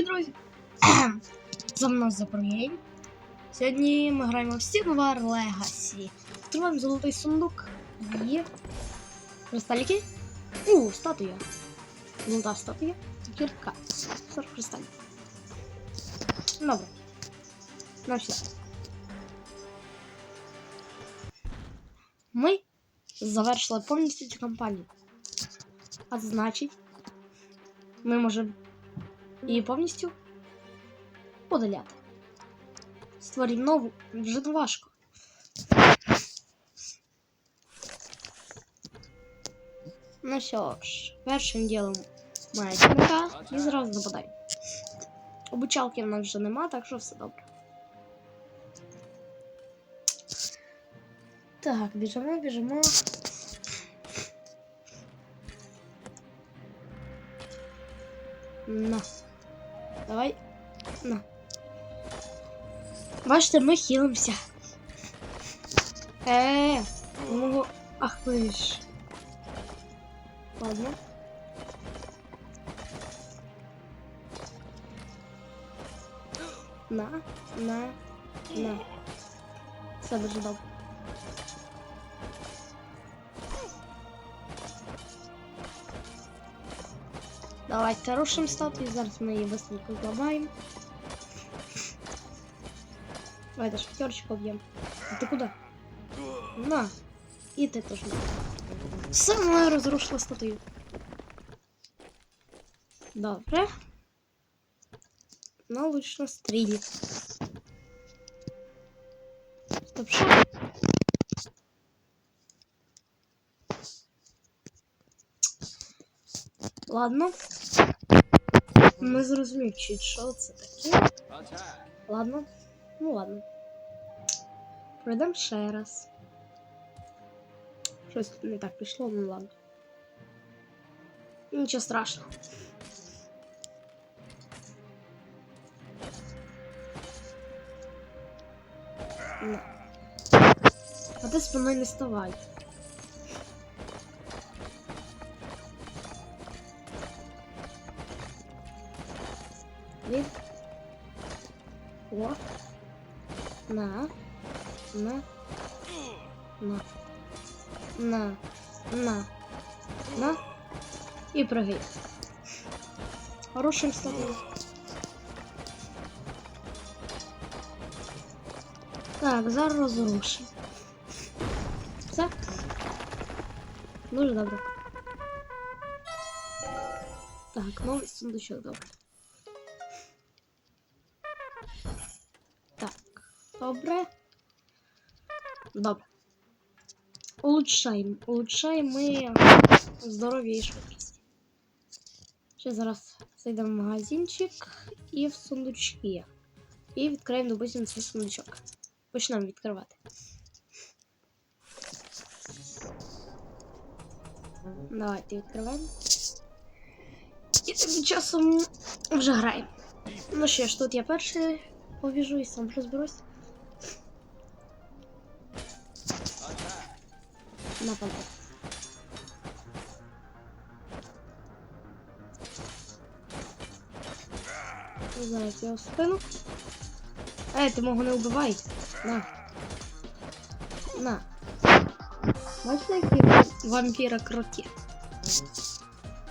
Привіт, друзі! За мною Запоргейм. Сьогодні ми граємо в Sigmar Legacy. Відкриваємо золотий сундук. Є. Кристаліки. У, статуя. Золота статуя. Кірка. 40 кристалів. Добре. Ну все. Ми завершили повністю цю кампанію. А значить, ми можемо її повністю подаляти. Створіть нову вже не важко. Ну що ж, першим ділом має тімка і зразу нападай. Обучалки в нас вже нема, так що все добре. Так, біжимо, біжимо. На. Давай. На. Бачите, ми хілимося. Е, ну, ах ви ж. Ладно. На, на, на. Все дуже Давайте рушимо статую, зараз ми її быстренько зламаємо. Давайте шахтерчика б'ємо. А ти куди? На. І ти теж на. Все, вона розрушила статую. Добре. Научно стрілі. Стоп, що? Ладно. Не зрозумів, чи що це таке. Ладно. Ну ладно. Пройдемо ще раз. Щось тут не так пішло, ну ладно. Нічого страшного. На. А ти спиною не ставай. Від. О. На. На. На. На. На. На. І прыгай. Хорошим статус. Так, зараз розрушимо. Все. Дуже добре. Так, новий сундучок добре. Добре. Добре. Улучшаємо. Улучшаємо ми здоров'я і швидкість. Ще зараз зайдемо в магазинчик і в сундучки. І відкриємо, допустимо, цей сундучок. Почнемо відкривати. Давайте відкриваємо. І тим часом вже граємо. Ну що ж, тут я перший побіжу і сам розберусь. Нападай. Зараз я в спину. Ей, ти мого не вбивай. На. На. Бачите, які вампіра круті?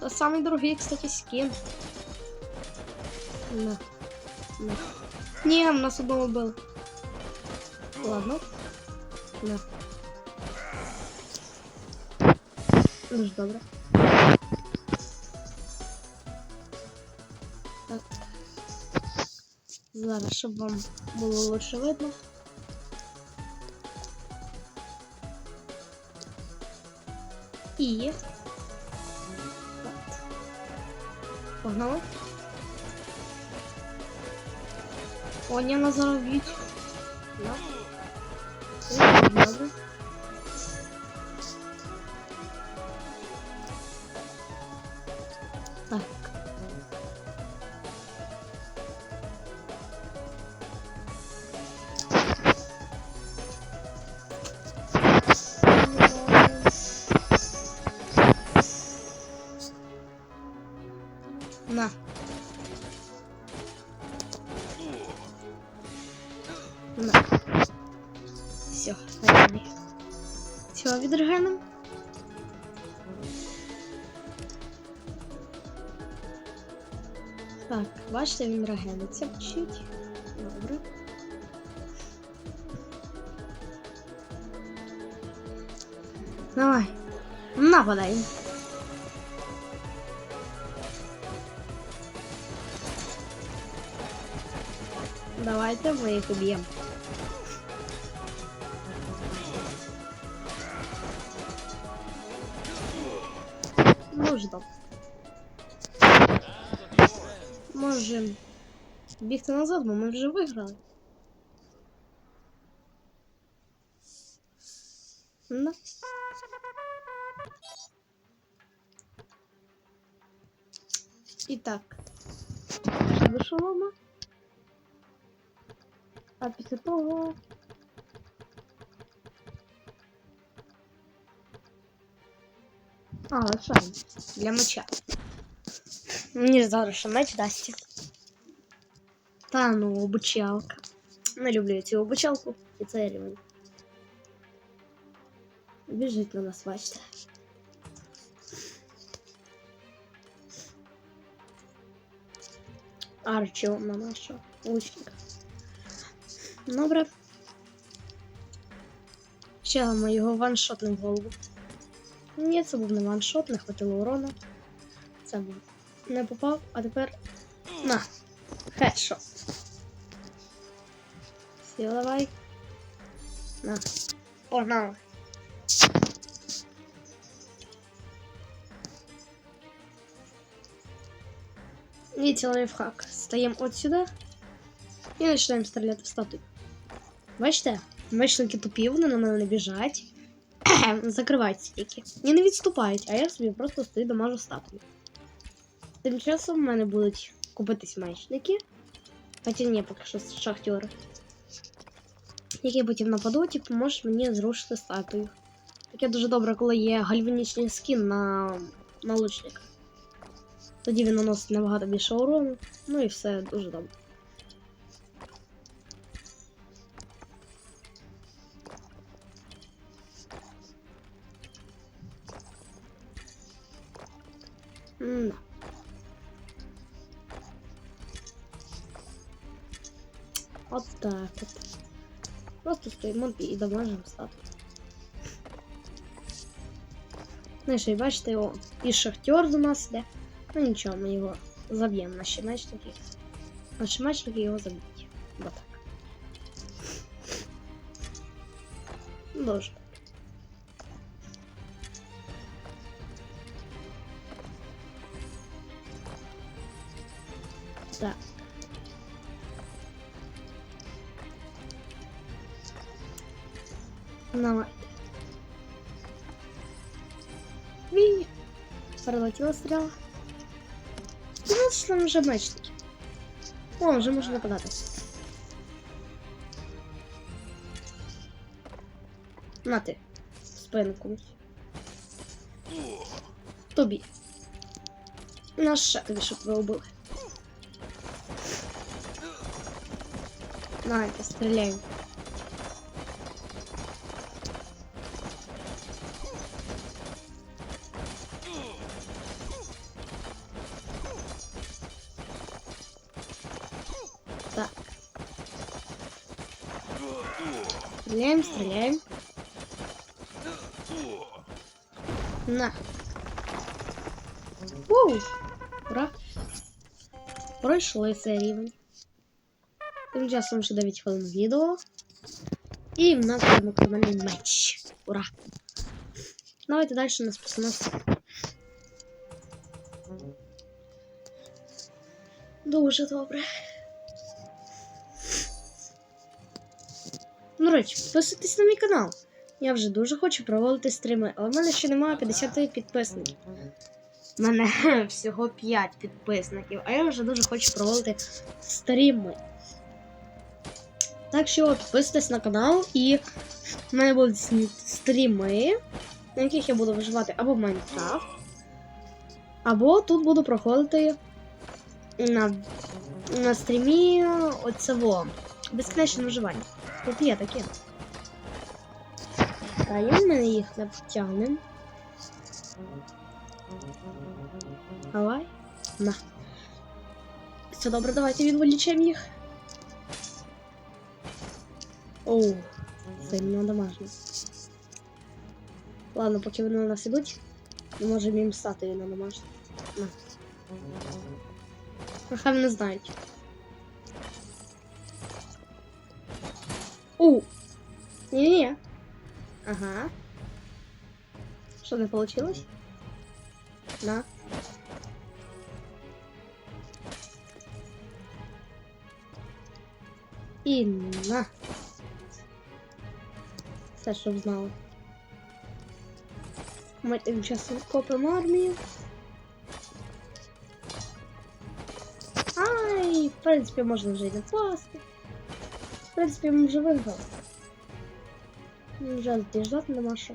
Це самий дорогий, кстати, скін. На. На. Ні, нас одного вбили. Ладно. На. Дуже добре. Так. Зараз, щоб вам було лучше видно. І. Так. Погнали. О, не на заробіть. Да. Добре. бачите, він регениться чуть. Добре. Давай. Нападай. Давайте ми їх уб'ємо. Дуже добре. Можемо бігти назад, бо ми вже виграли. Да. І так. До шолома. А після того. А, лишаємо. Для меча. Мені ж зараз ще меч дасть. Та ну, обучалка. Не люблю цю обучалку і це рівень. Біжить на нас, бачите. Арчо на нашого лучника. Добре. Ще ми його ваншотним голову. Ні, це був не ваншот, не хватило урона. Це був. Не попав, а тепер. На! Хедшот. Все, давай. На. Погнали. Видите, лайфхак. Стаємо от сюди і починаємо стріляти в статую. Бачите? Мечники тупі, вони на мене не біжать. Закриваються тільки. І не відступають, а я собі просто стою дамажу статую. Тим часом в мене будуть купитись мечники. Хоча ні, поки що шахтери. Які потім нападуть і поможуть мені зрушити статую. Таке дуже добре, коли є гальванічний скін на, на лучника. Тоді він наносить набагато більше урону. Ну і все дуже добре. От так от. Просто стоїмо і дамажимо статус. Ну і що, і бачите, о, і шахтер до нас іде. Ну нічого, ми його заб'ємо наші мечники. Наші мечники його заб'ють. Бо так. Дуже. Так. Давай. Вінь. Прилетіла стріла. Ну, що там вже мечники. О, вже можна нападати. На ти. В спину комусь. Тобі. На ще тобі, щоб ви убили. Давайте, стріляємо. Стреляем, стреляем. На. Воу! Ура! Пройшли цей рівень. Тим часом ще 9 хвилин відео. І в нас буде максимальний меч. Ура! Давайте далі нас посунемося. Дуже добре. До речі, підписуйтесь на мій канал. Я вже дуже хочу проводити стріми, але в мене ще немає 50 підписників. У мене всього 5 підписників, а я вже дуже хочу проводити стріми. Так що підписуйтесь на канал і в мене будуть стріми, на яких я буду виживати або в Майнкрафт, або тут буду проходити на, на стрімі оцього Безкінечне виживання. Тут є таке. Та я в мене їх не потягнем. Давай. На. Все добре, давайте відволічемо їх. Оу, сильно домашньо. Ладно, поки вони на нас ідуть, ми можемо їм статую на домашню. На. Нехай вони знають. У! Не-не-не. Ага. Что, не получилось? На. І на. Все, щоб знали. Ми тим часом копимо армію. Ай, в принципі, можна вже й напасти. Принципі, ми вже виграли. Вже з'їжджати нема що.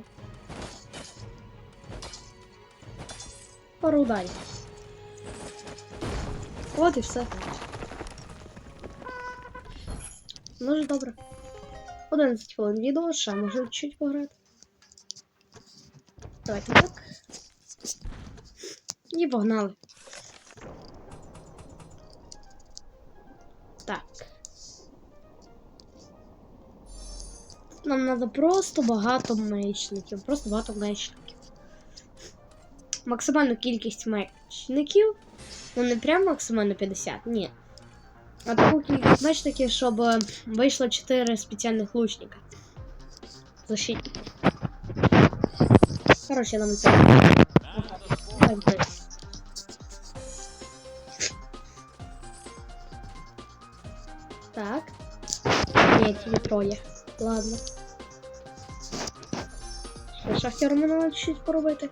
Пару ударів. От і все. Ну ж добре. 11 хвилин відео, ще можу чуть пограти. Давайте так. І погнали. Нам треба просто багато мечників. Просто багато мечників. Максимальну кількість мечників. Ну не прям максимально 50, ні. А таку кількість мечників, щоб е, вийшло 4 спеціальних лучника. Защитників. Коротше, нам це. Так. Ні, тільки троє. Ладно. Шахтеру мене треба чуть поробити.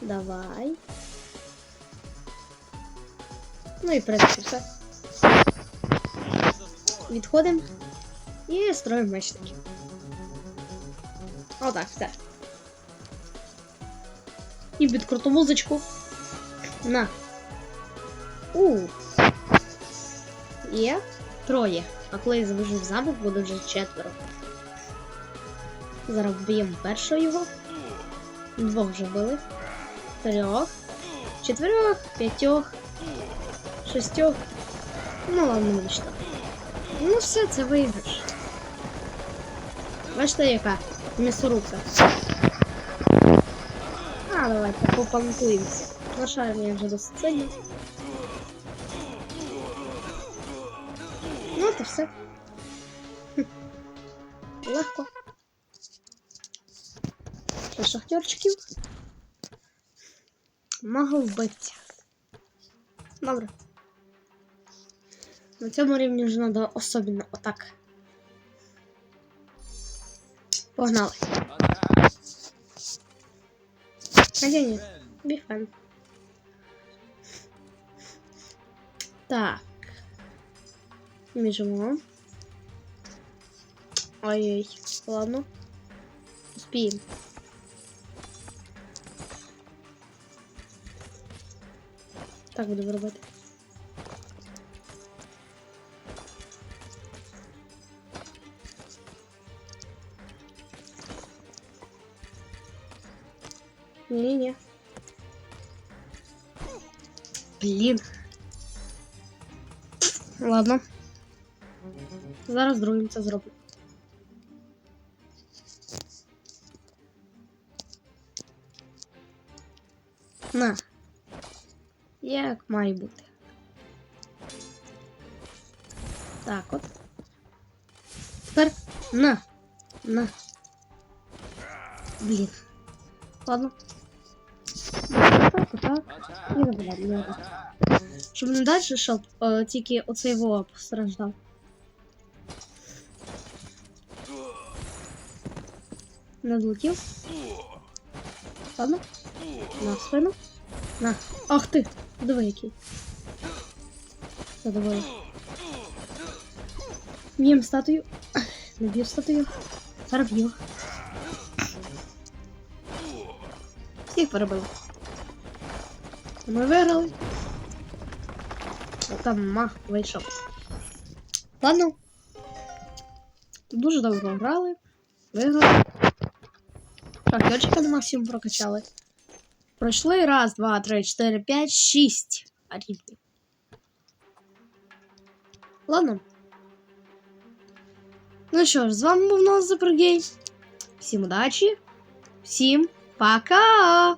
Давай. Ну і в принципі все. Відходимо і строїмо мечники. Отак, все. І під круту музичку. На. У. Є троє. А коли я залежу в замок, буде вже четверо. Зараз вб'ємо першого його. Двох вже били. Трьох. Чотирьох, п'ятьох, шістьох. Ну ладно, читати. Ну все, це виграш. Бачите, яка м'ясорубка. А, давайте попанкуємося. Наша армія вже досить сильна. Ну, то все. Хм. Легко. Ще шахтерчиків. Мага вбивця. Добре. На цьому рівні вже треба особливо отак. Погнали. Ні, ні. Біфен. Так. Біжимо. Ой-ой, ладно. Успіємо. Так будемо робити. Ні-ні. Блін. Ладно. Зараз другим це зроблю. На. Як має бути. Так от. Тепер на. На. Блін. Ладно. Так, отак. І забираємо. Щоб не далі, щоб е, тільки оцей воа постраждав. Надлетів. Ладно. На спину. На. Ах ти! Диви який. Задоволен. Б'єм статую. Не статую. Зараз б'ю. Всіх перебив. Ми виграли. Там ма вийшов. Ладно. Дуже довго грали. Виграли. Так, йочика на максимум прокачали. Пройшли раз, два, три, чотири, п'ять, шість рівнів. Ладно. Ну що ж, з вами був Нон Супергей. Всім удачі. Всім пока!